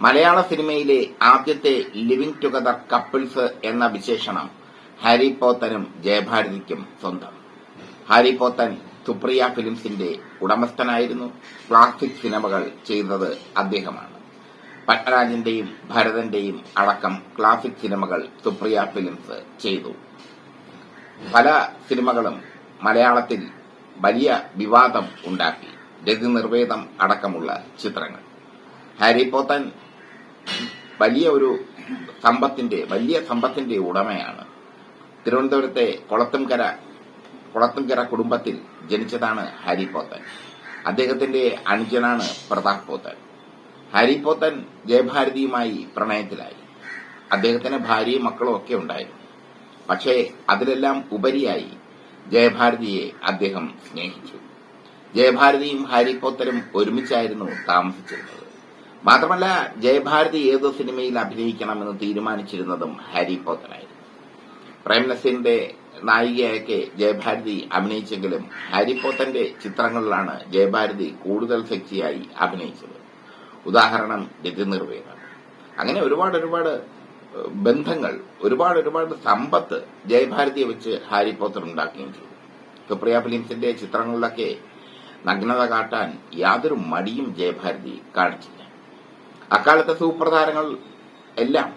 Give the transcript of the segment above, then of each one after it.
മലയാള സിനിമയിലെ ആദ്യത്തെ living together couples എന്ന വിശേഷണം ഹാരി പോത്തനും ജയഭാരതിക്കും സ്വന്തം. ഹാരി പോത്തൻ സുപ്രിയ ഫിലിംസിന്റെ ഉടമസ്ഥനായിരുന്നു. ക്ലാസിക് സിനിമകൾ ചെയ്തത് അദ്ദേഹമാണ്. പത്മരാജന്റെയും ഭരതന്റെയും അടക്കം ക്ലാസിക് സിനിമകൾ സുപ്രിയ ഫിലിംസ് ചെയ്തു. പല സിനിമകളും മലയാളത്തിൽ വലിയ വിവാദം ഉണ്ടാക്കി. രതി നിർവേദം അടക്കമുള്ള ചിത്രങ്ങൾ. ഹാരി പോത്തൻ വലിയ ഒരു സമ്പത്തിന്റെ വലിയ സമ്പത്തിന്റെ ഉടമയാണ്. തിരുവനന്തപുരത്തെ കൊളത്തുംകര കൊളത്തുംകര കുടുംബത്തിൽ ജനിച്ചതാണ് ഹാരി പോത്തൻ. അദ്ദേഹത്തിന്റെ അനുജനാണ് പ്രതാപ് പോത്തൻ. ഹാരി പോത്തൻ ജയഭാരതിയുമായി പ്രണയത്തിലായി. അദ്ദേഹത്തിന് ഭാര്യയും മക്കളും ഒക്കെ ഉണ്ടായിരുന്നു. പക്ഷേ അതിലെല്ലാം ഉപരിയായി ജയഭാരതിയെ അദ്ദേഹം സ്നേഹിച്ചു. ജയഭാരതിയും ഹാരി പോത്തരും ഒരുമിച്ചായിരുന്നു താമസിച്ചിരുന്നത്. മാത്രമല്ല ജയഭാരതി ഏത് സിനിമയിൽ അഭിനയിക്കണമെന്ന് തീരുമാനിച്ചിരുന്നതും ഹാരി പോത്തനായിരുന്നു പ്രേംനസീറിന്റെ നായികയൊക്കെ ജയഭാരതി അഭിനയിച്ചെങ്കിലും ഹാരി പോത്തന്റെ ചിത്രങ്ങളിലാണ് ജയഭാരതി കൂടുതൽ സെക്സിയായി അഭിനയിച്ചത്. ഉദാഹരണം രതിനിർവേദം അങ്ങനെ ഒരുപാട് ഒരുപാട് ബന്ധങ്ങൾ ഒരുപാട് ഒരുപാട് സമ്പത്ത് ജയഭാരതിയെ വെച്ച് ഹാരി പോത്തർ ഉണ്ടാക്കുകയും ചെയ്തു. സുപ്രിയ ഫിലിംസിന്റെ ചിത്രങ്ങളിലൊക്കെ നഗ്നത കാട്ടാൻ യാതൊരു മടിയും ജയഭാരതി കാണിച്ചില്ല. അക്കാലത്തെ സൂപ്പർ താരങ്ങൾ എല്ലാം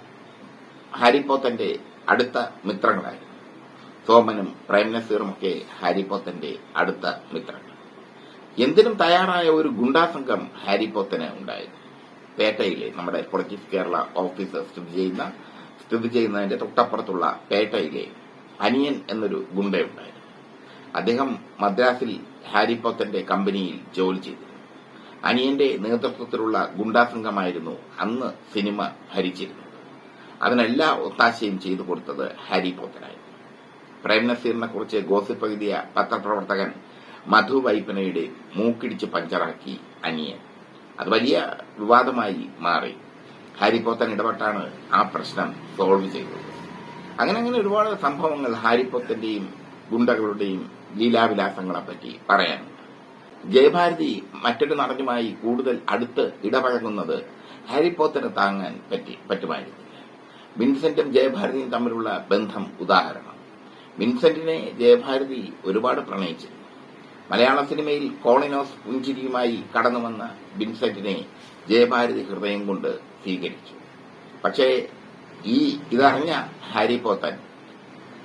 ഹാരിപ്പോത്തന്റെ അടുത്ത മിത്രങ്ങളായിരുന്നു സോമനും പ്രേംനസീറുമൊക്കെ ഒക്കെ ഹാരിപ്പോത്തന്റെ അടുത്ത മിത്രങ്ങൾ. എന്തിനും തയ്യാറായ ഒരു ഗുണ്ടാ സംഘം ഹാരി പോത്തന് ഉണ്ടായിരുന്നു. പേട്ടയിലെ നമ്മുടെ പൊളിറ്റിക്സ് കേരള ഓഫീസ് സ്ഥിതി ചെയ്യുന്ന സ്ഥിതി ചെയ്യുന്നതിന്റെ തൊട്ടപ്പുറത്തുള്ള പേട്ടയിലെ അനിയൻ എന്നൊരു ഗുണ്ടയുണ്ടായിരുന്നു. അദ്ദേഹം മദ്രാസിൽ ഹാരിപ്പോത്തന്റെ കമ്പനിയിൽ ജോലി ചെയ്തിരുന്നു അനിയന്റെ നേതൃത്വത്തിലുള്ള ഗുണ്ടാ സംഘമായിരുന്നു അന്ന് സിനിമ ഭരിച്ചിരുന്നത് അതിനെല്ലാ ഒത്താശയും ചെയ്തു കൊടുത്തത് ഹാരി പോത്തനായിരുന്നു പ്രേംനസീറിനെ കുറിച്ച് ഗോസിപ്പ് എഴുതിയ പത്രപ്രവർത്തകൻ മധു വൈപ്പനയുടെ മൂക്കിടിച്ച് പഞ്ചറാക്കി അനിയൻ. അത് വലിയ വിവാദമായി മാറി. ഹാരി പോത്തൻ ഇടപെട്ടാണ് ആ പ്രശ്നം സോൾവ് ചെയ്തത്. അങ്ങനെ അങ്ങനെ ഒരുപാട് സംഭവങ്ങൾ ഹാരി പോത്തന്റെയും ഗുണ്ടകളുടെയും ലീലാവിലാസങ്ങളെപ്പറ്റി പറയാനുണ്ട്. ജയഭാരതി മറ്റൊരു നടനുമായി കൂടുതൽ അടുത്ത് ഇടപഴകുന്നത് ഹാരി പോത്തന് താങ്ങാൻ പറ്റി പറ്റുമായിരുന്നില്ല വിൻസെന്റും ജയഭാരതിയും തമ്മിലുള്ള ബന്ധം ഉദാഹരണം. വിൻസെന്റിനെ ജയഭാരതി ഒരുപാട് പ്രണയിച്ചിരുന്നു. മലയാള സിനിമയിൽ കോളിനോസ് പുഞ്ചിരിയുമായി കടന്നുവന്ന വിൻസെന്റിനെ ജയഭാരതി ഹൃദയം കൊണ്ട് സ്വീകരിച്ചു. പക്ഷേ ഈ ഇതറിഞ്ഞ ഹാരി പോത്തൻ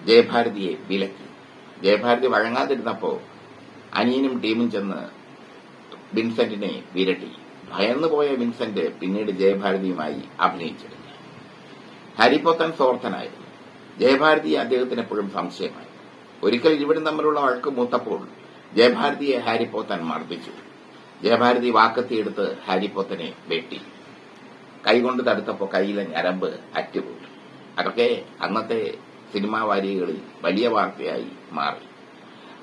ജയഭാരതിയെ വിലക്കി. ജയഭാരതി വഴങ്ങാതിരുന്നപ്പോ അനിയനും ടീമും ചെന്ന് വിൻസെന്റിനെ വിരട്ടി. ഭയന്നുപോയ വിൻസെന്റ് പിന്നീട് ജയഭാരതിയുമായി അഭിനയിച്ചിരുന്നു. ഹാരി സോർത്തനായിരുന്നു. ജയഭാരതി അദ്ദേഹത്തിന് എപ്പോഴും സംശയമായി. ഒരിക്കൽ ഇരുവരും തമ്മിലുള്ള വഴക്ക് മൂത്തപ്പോൾ ജയഭാരതിയെ ഹാരി പോത്തൻ മർദ്ദിച്ചു. ജയഭാരതി വാക്കത്തിയെടുത്ത് ഹാരി പോത്തനെ വെട്ടി. കൈകൊണ്ട് തടുത്തപ്പോൾ കയ്യിലെ ഞരമ്പ് അറ്റുപോയി. അതൊക്കെ അന്നത്തെ സിനിമാ വാരികകളിൽ വലിയ വാർത്തയായി മാറി.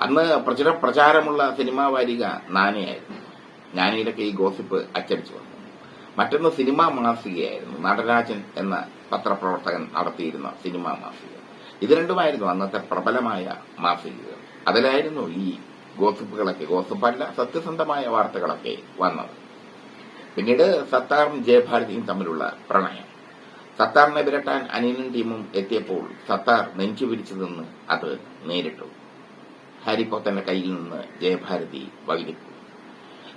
അന്ന് പ്രചര പ്രചാരമുള്ള സിനിമാ വാരിക നാനയായിരുന്നു. ഞാനിയിലൊക്കെ ഈ ഗോസിപ്പ് അച്ചടിച്ചു വന്നു. മറ്റൊന്ന് സിനിമാ മാസികയായിരുന്നു. നടരാജൻ എന്ന പത്രപ്രവർത്തകൻ നടത്തിയിരുന്ന സിനിമാ മാസിക. ഇത് രണ്ടുമായിരുന്നു അന്നത്തെ പ്രബലമായ മാസികകൾ. അതിലായിരുന്നു ഈ ഗോസിപ്പുകളൊക്കെ. ഗോസിപ്പല്ല സത്യസന്ധമായ വാർത്തകളൊക്കെ വന്നത്. പിന്നീട് സത്താറും ജയഭാരതിയും തമ്മിലുള്ള പ്രണയം. സത്താറിനെ വിരട്ടാൻ അനിയനും ടീമും എത്തിയപ്പോൾ സത്താർ നെഞ്ചു പിരിച്ചു നിന്ന് അത് നേരിട്ടു. ഹാരിപ്പോത്തന്റെ കയ്യിൽ നിന്ന് ജയഭാരതി വൈകിട്ടു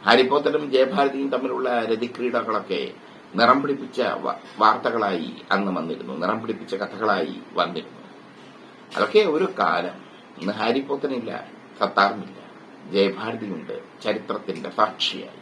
ഹാരിപ്പോത്തനും ജയഭാരതിയും തമ്മിലുള്ള രതിക്രീഡകളൊക്കെ നിറം പിടിപ്പിച്ച വാർത്തകളായി അന്ന് വന്നിരുന്നു. നിറം പിടിപ്പിച്ച കഥകളായി വന്നിരുന്നു. അതൊക്കെ ഒരു കാലം. ഇന്ന് ഹാരിപ്പോത്തനില്ല സത്താറുമില്ല ജയഭാരതിയുണ്ട് ചരിത്രത്തിന്റെ സാക്ഷിയായി.